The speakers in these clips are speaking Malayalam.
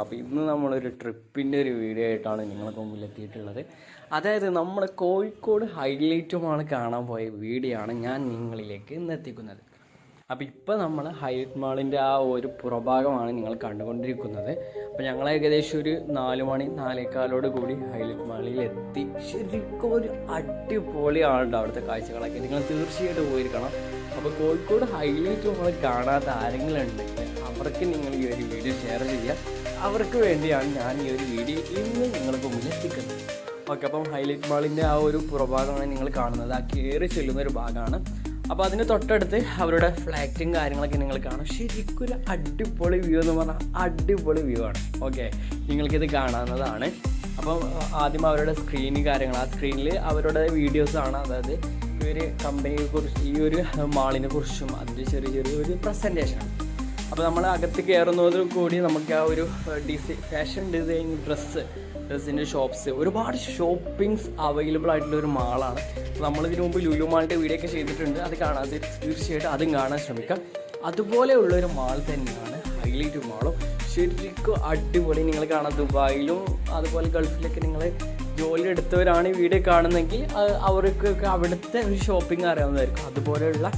അപ്പോൾ ഇന്ന് നമ്മളൊരു ട്രിപ്പിന്റെ ഒരു വീഡിയോ ആയിട്ടാണ് നിങ്ങളുടെ മുമ്പിൽ എത്തിയിട്ടുള്ളത്. അതായത് നമ്മൾ കോഴിക്കോട് ഹൈലൈറ്റുമാണ് കാണാൻ പോയ വീഡിയോ ആണ് ഞാൻ നിങ്ങളിലേക്ക് ഇന്ന് എത്തിക്കുന്നത്. അപ്പോൾ ഇപ്പോൾ നമ്മൾ ഹൈറ്റ് മാളിന്റെ ആ ഒരു പുറഭാഗമാണ് നിങ്ങൾ കണ്ടുകൊണ്ടിരിക്കുന്നത്. അപ്പോൾ ഞങ്ങൾ ഏകദേശം ഒരു നാല് മണി നാലേക്കാലോട് കൂടി ഹൈലൈറ്റ് മാളിൽ എത്തി. ശരിക്കും ഒരു അടിപൊളിയാണ് അവിടുത്തെ കാഴ്ചകളൊക്കെ. നിങ്ങൾ തീർച്ചയായിട്ടും പോയിരിക്കണം. അപ്പോൾ കോഴിക്കോട് ഹൈലൈറ്റ് നമ്മൾ കാണാത്ത ആരെങ്കിലും ഉണ്ടെങ്കിൽ അവർക്ക് നിങ്ങൾ ഈ ഒരു വീഡിയോ ഷെയർ ചെയ്യുക. അവർക്ക് വേണ്ടിയാണ് ഞാൻ ഈ ഒരു വീഡിയോ ഇന്ന് നിങ്ങൾക്ക് മുന്നിൽ എത്തിക്കുന്നത് ഓക്കെ അപ്പം ഹൈലൈറ്റ് മാളിന്റെ ആ ഒരു പുറഭാഗമാണ് നിങ്ങൾ കാണുന്നത്. ആ കയറി ചെല്ലുന്ന ഒരു ഭാഗമാണ്. അപ്പോൾ അതിന് തൊട്ടടുത്ത് അവരുടെ ഫ്ലാറ്റും കാര്യങ്ങളൊക്കെ നിങ്ങൾ കാണും. ശരിക്കും ഒരു അടിപൊളി വ്യൂ എന്ന് പറഞ്ഞാൽ അടിപൊളി വ്യൂ ആണ്. ഓക്കെ നിങ്ങൾക്കിത് കാണാവുന്നതാണ്. അപ്പം ആദ്യം അവരുടെ സ്ക്രീന് കാര്യങ്ങൾ. ആ സ്ക്രീനിൽ അവരുടെ വീഡിയോസ് ആണ്. അതായത് ഈ ഒരു കമ്പനിയെ കുറിച്ച് ഈ ഒരു മാളിനെ കുറിച്ചും അതിന്റെ ചെറിയ ചെറിയ ഒരു പ്രസന്റേഷനാണ് അപ്പോൾ നമ്മൾ അകത്ത് കയറുന്നതോടു കൂടി നമുക്ക് ആ ഒരു ഡിസൈ ഫാഷൻ ഡിസൈൻ ഡ്രസ്സ് ഡ്രസ്സിന്റെ ഷോപ്സ് ഒരുപാട് ഷോപ്പിംഗ്സ് അവൈലബിൾ ആയിട്ടുള്ള ഒരു മാളാണ് നമ്മൾ ഇതിനു മുമ്പ് ലുലു മാളിന്റെ വീഡിയോ ഒക്കെ ചെയ്തിട്ടുണ്ട്. അത് കാണാതെ തീർച്ചയായിട്ടും അതും കാണാൻ ശ്രമിക്കാം. അതുപോലെയുള്ള ഒരു മാൾ തന്നെയാണ് ഹൈലൈറ്റ് മാളും ശരിക്കും അടിപൊളി. നിങ്ങൾ കാണാം ദുബായിലും അതുപോലെ ഗൾഫിലൊക്കെ നിങ്ങൾ ജോലി എടുത്തവരാണ് ഈ വീഡിയോ കാണുന്നതെങ്കിൽ അവർക്കൊക്കെ അവിടുത്തെ ഒരു ഷോപ്പിംഗ് അറിയാവുന്നതായിരിക്കും. അതുപോലെയുള്ള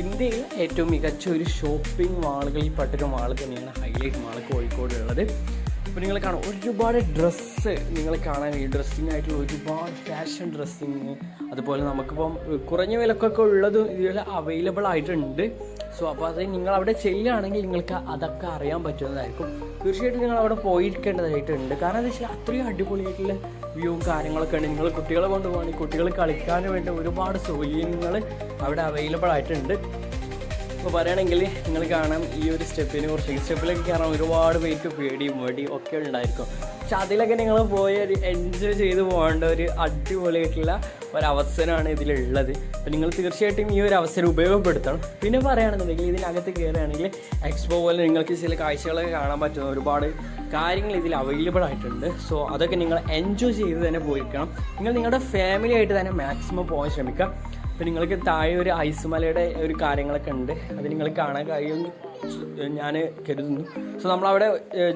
ഇന്ത്യയിൽ ഏറ്റവും മികച്ച ഒരു ഷോപ്പിംഗ് മാളുകളിൽ പെട്ടൊരു മാൾ തന്നെയാണ് ഹൈലൈറ്റ് മാൾ കോഴിക്കോട് അപ്പോൾ നിങ്ങൾ കാണാം ഒരുപാട് ഡ്രസ്സ് നിങ്ങൾ കാണാൻ ഈ ഡ്രസ്സിങ് ആയിട്ടുള്ള ഒരുപാട് ഫാഷൻ ഡ്രസ്സിങ് അതുപോലെ നമുക്കിപ്പം കുറഞ്ഞ വിലക്കൊക്കെ ഉള്ളതും ഇതിൽ അവൈലബിൾ ആയിട്ടുണ്ട്. സോ അപ്പോൾ അത് നിങ്ങൾ അവിടെ ചെല്ലുകയാണെങ്കിൽ നിങ്ങൾക്ക് അതൊക്കെ അറിയാൻ പറ്റുന്നതായിരിക്കും. തീർച്ചയായിട്ടും നിങ്ങൾ അവിടെ പോയിരിക്കേണ്ടതായിട്ടുണ്ട്. കാരണം എന്താ വെച്ചാൽ അത്രയും അടിപൊളിയായിട്ടുള്ള വ്യൂവും കാര്യങ്ങളൊക്കെ ഉണ്ട്. നിങ്ങൾ കുട്ടികളെ കൊണ്ടുപോകണമെങ്കിൽ കുട്ടികൾ കളിക്കാൻ വേണ്ടി ഒരുപാട് സൗകര്യങ്ങൾ അവിടെ അവൈലബിൾ ആയിട്ടുണ്ട്. ഇപ്പോൾ പറയുകയാണെങ്കിൽ നിങ്ങൾ കാണാം ഈ ഒരു സ്റ്റെപ്പിനെ കുറിച്ച്. ഈ സ്റ്റെപ്പിലൊക്കെ കയറാൻ ഒരുപാട് വെയിറ്റ് പേടിയും മടിയും ഒക്കെ ഉണ്ടായിരിക്കും. പക്ഷെ അതിലൊക്കെ നിങ്ങൾ പോയി ഒരു എൻജോയ് ചെയ്ത് പോകേണ്ട ഒരു അടിപൊളിയായിട്ടുള്ള ഒരവസരമാണ് ഇതിലുള്ളത്. അപ്പോൾ നിങ്ങൾ തീർച്ചയായിട്ടും ഈ ഒരു അവസരം ഉപയോഗപ്പെടുത്തണം. പിന്നെ പറയുകയാണെന്നുണ്ടെങ്കിൽ ഇതിനകത്ത് കയറുകയാണെങ്കിൽ എക്സ്പോ പോലെ നിങ്ങൾക്ക് ചില കാഴ്ചകളൊക്കെ കാണാൻ പറ്റുന്ന ഒരുപാട് കാര്യങ്ങൾ ഇതിൽ അവൈലബിൾ ആയിട്ടുണ്ട്. സോ അതൊക്കെ നിങ്ങൾ എൻജോയ് ചെയ്ത് തന്നെ പോയിരിക്കണം. നിങ്ങൾ നിങ്ങളുടെ ഫാമിലി ആയിട്ട് തന്നെ മാക്സിമം പോകാൻ ശ്രമിക്കുക. അപ്പോൾ നിങ്ങൾക്ക് താഴെ ഒരു ഐസ് മലയുടെ ഒരു കാര്യങ്ങളൊക്കെ ഉണ്ട്. അത് നിങ്ങൾ കാണാൻ കഴിയും. ഞാൻ കരുതുന്നു. സോ നമ്മളവിടെ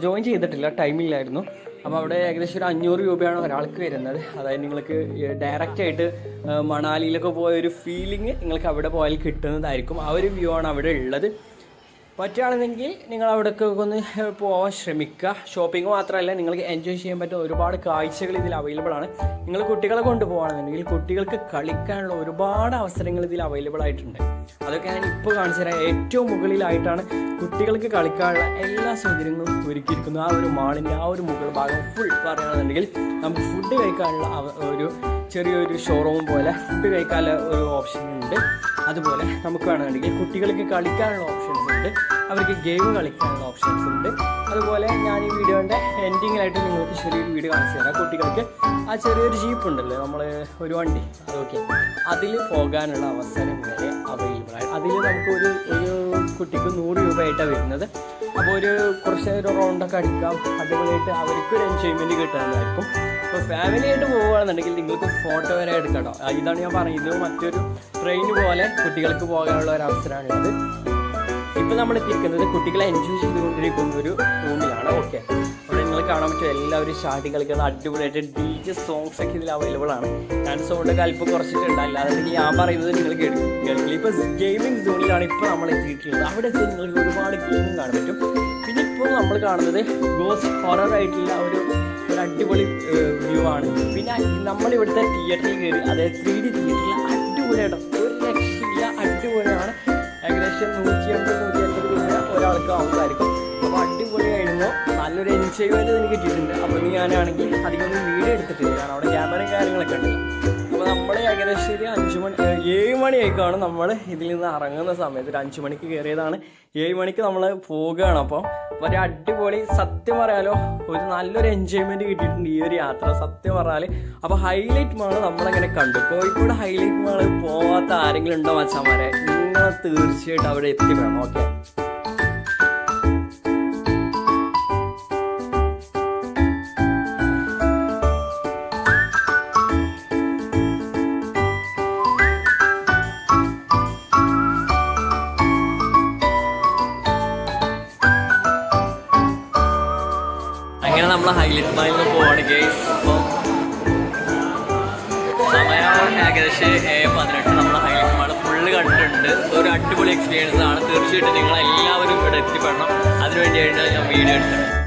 ജോയിൻ ചെയ്തിട്ടില്ല. ടൈമില്ലായിരുന്നു അപ്പോൾ അവിടെ ഏകദേശം ഒരു അഞ്ഞൂറ് രൂപയാണ് ഒരാൾക്ക് വരുന്നത്. അതായത് നിങ്ങൾക്ക് ഡയറക്റ്റ് ആയിട്ട് മണാലിയിലൊക്കെ പോയ ഒരു ഫീലിംഗ് നിങ്ങൾക്ക് അവിടെ പോയാൽ കിട്ടുന്നതായിരിക്കും. ആ ഒരു വ്യൂ ആണ് അവിടെ ഉള്ളത്. പറ്റുകയാണെന്നെങ്കിൽ നിങ്ങൾ അവിടേക്ക് ഒന്ന് പോകാൻ ശ്രമിക്കുക. ഷോപ്പിംഗ് മാത്രമല്ല നിങ്ങൾക്ക് എൻജോയ് ചെയ്യാൻ പറ്റുന്ന ഒരുപാട് കാഴ്ചകൾ ഇതിൽ അവൈലബിൾ ആണ്. നിങ്ങൾ കുട്ടികളെ കൊണ്ടുപോകണമെന്നുണ്ടെങ്കിൽ കുട്ടികൾക്ക് കളിക്കാനുള്ള ഒരുപാട് അവസരങ്ങൾ ഇതിൽ അവൈലബിൾ ആയിട്ടുണ്ട്. അതൊക്കെ ഞാൻ ഇപ്പോൾ കാണിച്ചു തരാം. ഏറ്റവും മുകളിലായിട്ടാണ് കുട്ടികൾക്ക് കളിക്കാനുള്ള എല്ലാ സൗകര്യങ്ങളും ഒരുക്കിയിരിക്കുന്നത്. ആ ഒരു മാളിന്റെ ആ ഒരു മുകൾ ഭാഗം ഫുൾ പറയുകയാണെന്നുണ്ടെങ്കിൽ നമുക്ക് ഫുഡ് കഴിക്കാനുള്ള ഒരു ചെറിയൊരു ഷോറൂം പോലെ ഫുഡ് കഴിക്കാനുള്ള ഒരു ഓപ്ഷൻ ഉണ്ട്. അതുപോലെ നമുക്ക് വേണമെന്നുണ്ടെങ്കിൽ കുട്ടികൾക്ക് കളിക്കാനുള്ള ഓപ്ഷൻസ് ഉണ്ട്. അവർക്ക് ഗെയിം കളിക്കാനുള്ള ഓപ്ഷൻസ് ഉണ്ട്. അതുപോലെ ഞാൻ ഈ വീഡിയോന്റെ എൻഡിങ്ങിലായിട്ട് നിങ്ങൾക്ക് ചെറിയൊരു വീഡിയോ കാണിച്ചു തരാം. കുട്ടികൾക്ക് ആ ചെറിയൊരു ജീപ്പ് ഉണ്ടല്ലോ നമ്മൾ ഒരു വണ്ടി അതൊക്കെ. അതിൽ പോകാനുള്ള അവസരം വരെ അവൈലബിൾ ആയി അതിൽ നമുക്ക് ഒരു ഒരു കുട്ടിക്ക് നൂറ് രൂപയായിട്ടാണ് വരുന്നത്. അപ്പോൾ ഒരു കുറച്ച് ഒരു റൗണ്ടൊക്കെ അടിക്കാം. അടിപൊളിയായിട്ട് അവർക്ക് ഒരു എൻജോയ്മെന്റ് കിട്ടുന്നതായിരിക്കും. അപ്പോൾ ഫാമിലി ആയിട്ട് പോവുകയാണെന്നുണ്ടെങ്കിൽ നിങ്ങൾക്ക് ഫോട്ടോ വരെ എടുക്കാം കേട്ടോ. ഇതാണ് ഞാൻ പറയുന്നത്. മറ്റൊരു ട്രെയിൻ പോലെ കുട്ടികൾക്ക് പോകാനുള്ള ഒരു അവസരമാണുള്ളത് ഇപ്പം നമ്മൾ എത്തിയിരിക്കുന്നത് കുട്ടികളെ എൻജോയ് ചെയ്തുകൊണ്ടിരിക്കുന്ന ഒരു റൂമിലാണ് ഓക്കെ. അവിടെ നിങ്ങൾ കാണാൻ പറ്റും എല്ലാവരും ഷാട്ടി കളിക്കുന്ന അടിപൊളിയായിട്ട് ഡി ജെ സോങ്സ് ഒക്കെ ഇതിൽ അവൈലബിൾ ആണ്. ഞാൻ സൗണ്ട് കൽപ്പ് കുറച്ചിട്ടുണ്ട്. അല്ലാതെ ഞാൻ പറയുന്നത് നിങ്ങൾ കേൾക്കും കേൾക്കില്ല ഇപ്പോൾ ഗെയിമിംഗ് സോണിലാണ് ഇപ്പോൾ നമ്മൾ എത്തിയിട്ടുള്ളത്. അവിടെ എത്തി നിങ്ങൾക്ക് ഒരുപാട് ഗെയിമും കാണാൻ പറ്റും. പിന്നെ ഇപ്പോൾ നമ്മൾ കാണുന്നത് ഗോസ് ഹൊറർ ആയിട്ടുള്ള ഒരു അടിപൊളി വ്യൂ ആണ്. പിന്നെ നമ്മൾ ഇവിടുത്തെ തിയേറ്ററിൽ കയറി അതായത് ത്രീ ഡി തിയേറ്ററിൽ അടിപൊളിയായിട്ട് ഒരു രക്ഷയില്ല അടിപൊളിയാണ്. ഏകദേശം നൂറ്റി അമ്പത് നൂറ്റി എൺപത് രൂപ ഒരാൾക്ക് ആവുന്നതായിരിക്കും. നല്ലൊരു എൻജോയ്മെന്റ് എനിക്ക് കിട്ടിയിട്ടുണ്ട്. അപ്പോൾ ഇനി ഞാനാണെങ്കിൽ അധികം വീഡിയോ എടുത്തിട്ടില്ല. കാരണം അവിടെ ക്യാമറയും കാര്യങ്ങളൊക്കെ ഉണ്ടല്ലോ അപ്പോൾ നമ്മൾ ഏകദേശം ഒരു അഞ്ച് മണി ഏഴ് മണിയായിക്കാണ് നമ്മൾ ഇതിൽ നിന്ന് ഇറങ്ങുന്ന സമയത്ത്. ഒരു അഞ്ച് മണിക്ക് കയറിയതാണ്. ഏഴ് മണിക്ക് നമ്മൾ പോവുകയാണ് അപ്പോൾ അപ്പോൾ ഒരു അടിപൊളി സത്യം പറയാലോ ഒരു നല്ലൊരു എൻജോയ്മെന്റ് കിട്ടിയിട്ടുണ്ട് ഈ ഒരു യാത്ര സത്യം പറഞ്ഞാൽ അപ്പോൾ ഹൈലൈറ്റ് മാൾ നമ്മളങ്ങനെ കണ്ടു? കോഴിക്കോട് ഹൈലൈറ്റ് മാൾ പോവാത്ത ആരെങ്കിലും ഉണ്ടോ മച്ചാമാരെ? നിങ്ങൾ തീർച്ചയായിട്ടും അവിടെ എത്തി വേണം ഓക്കെ നമ്മൾ ഹൈലൈറ്റ് മാളിൽ നിന്ന് പോവാണ് ഗേസ് അപ്പോൾ സമയം ഏകദേശം ഏഴ് പതിനെട്ട് നമ്മൾ ഹൈലൈറ്റ് മാൾ ഫുള്ള് കണ്ടിട്ടുണ്ട്. ഒരു അടിപൊളി എക്സ്പീരിയൻസ് ആണ്. തീർച്ചയായിട്ടും നിങ്ങൾ എല്ലാവരും ഇവിടെ എത്തിപ്പെടണം. അതിനുവേണ്ടിയായിട്ട് ഞാൻ വീഡിയോ എടുത്തത്.